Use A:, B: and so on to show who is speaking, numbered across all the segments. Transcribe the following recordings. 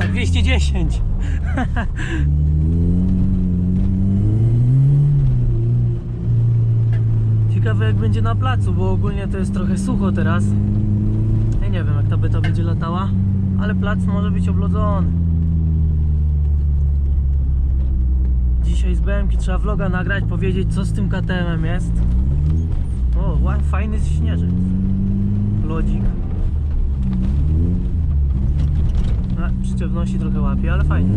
A: jak 210. Ciekawe jak będzie na placu, bo ogólnie to jest trochę sucho teraz. Ja nie wiem jak ta beta będzie latała, ale plac może być oblodzony. Dzisiaj z BMK trzeba vloga nagrać, powiedzieć co z tym KTM-em jest. O, fajny śnieżek. Lodzik. A, trochę łapie, ale fajnie.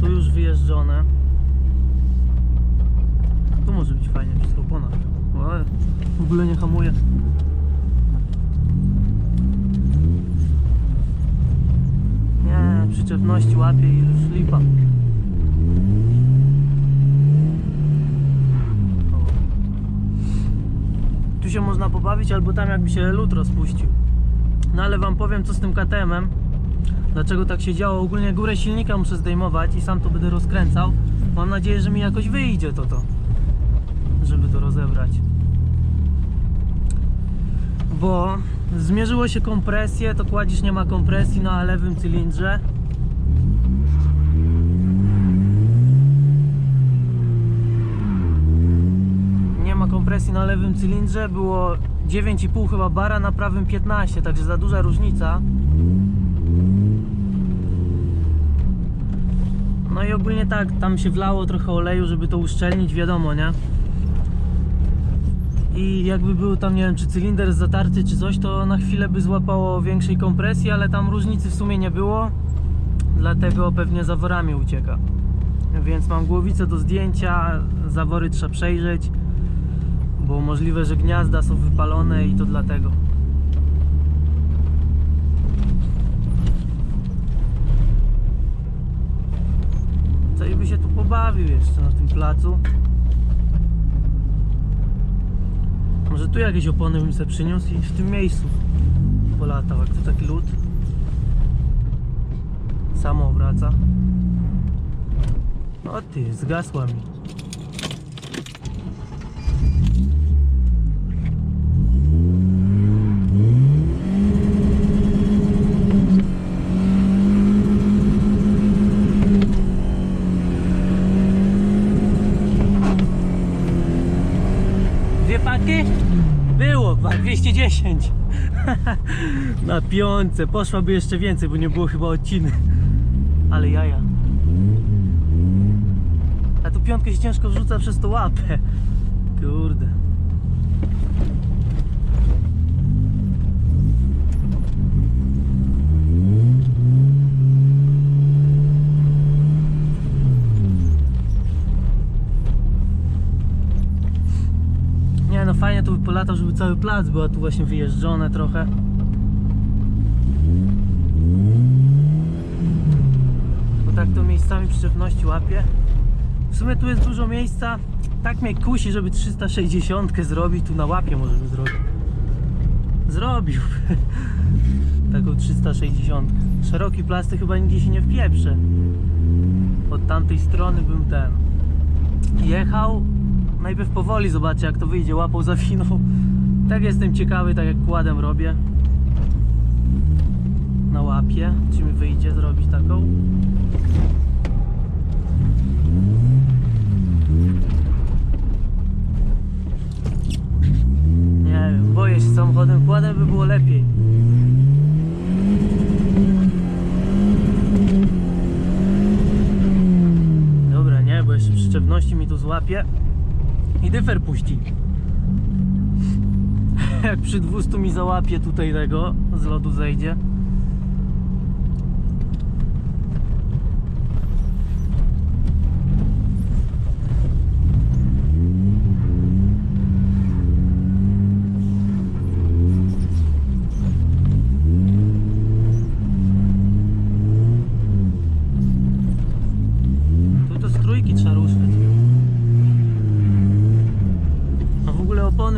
A: Tu już wyjeżdżone. Tu może być fajnie, wszystko ponad. O, w ogóle nie hamuje. Nie, przyczepności łapie i już lipa. Się można pobawić, albo tam jakby się lód rozpuścił. No ale wam powiem co z tym KTM-em. Dlaczego tak się działo? Ogólnie górę silnika muszę zdejmować i sam to będę rozkręcał. Mam nadzieję, że mi jakoś wyjdzie to to. Żeby to rozebrać. Bo zmierzyło się kompresję, to kładzisz nie ma kompresji na lewym cylindrze. Nie ma kompresji na lewym cylindrze, było 9,5 chyba bara, na prawym 15, także za duża różnica. No i ogólnie tak, tam się wlało trochę oleju, żeby to uszczelnić, wiadomo, nie? I jakby był tam, nie wiem, czy cylinder zatarty, czy coś, to na chwilę by złapało większej kompresji, ale tam różnicy w sumie nie było, dlatego pewnie zaworami ucieka. Więc mam głowicę do zdjęcia, zawory trzeba przejrzeć, możliwe, że gniazda są wypalone i to dlatego. Co i by się tu pobawił jeszcze na tym placu. Może tu jakieś opony bym sobie przyniósł i w tym miejscu polatał, jak tu taki lód. Samo obraca. O ty, zgasła mi. Dwie paki? Było, chyba 210. Na piątce. Poszłaby jeszcze więcej, bo nie było chyba odciny. Ale jaja. A tu piątkę się ciężko wrzuca przez to łapę. Kurde. No fajnie by polatał, żeby cały plac był, a tu właśnie wyjeżdżone trochę. Bo tak to miejscami przyczepności łapie. W sumie tu jest dużo miejsca. Tak mnie kusi, żeby 360 zrobić. Tu na łapie może by zrobił. Zrobił. Taką 360. Szeroki plasty chyba nigdzie się nie wpieprze. Od tamtej strony bym ten jechał. Najpierw powoli zobaczę jak to wyjdzie, łapą zawinął. Tak jestem ciekawy, tak jak kładem robię. Na łapie, czy mi wyjdzie zrobić taką. Nie wiem, boję się samochodem, kładem by było lepiej. Dobra, nie, bo jeszcze przyczepności mi tu złapie i dyfer puści. Przy 200 mi załapie tutaj tego, z lodu zejdzie.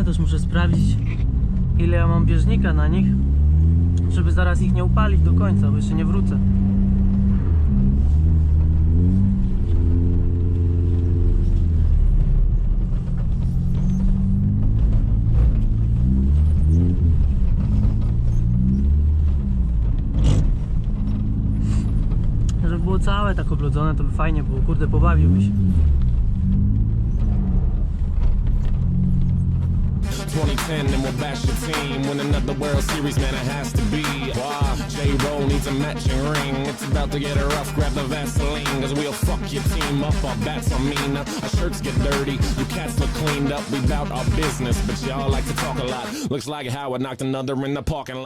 A: też muszę sprawdzić ile ja mam bieżnika na nich, żeby zaraz ich nie upalić do końca, bo jeszcze nie wrócę. Żeby było całe tak oblodzone, to by fajnie było, kurde, pobawiłby się.
B: 2010 and we'll bash your team. Win another World Series, man, it has to be. Why? J. Roll needs a matching ring. It's about to get rough, grab the Vaseline. Cause we'll fuck your team up, our bats are mean. Our shirts get dirty, you cats look cleaned up. We bout our business, but y'all like to talk a lot. Looks like Howard knocked another in the parking lot.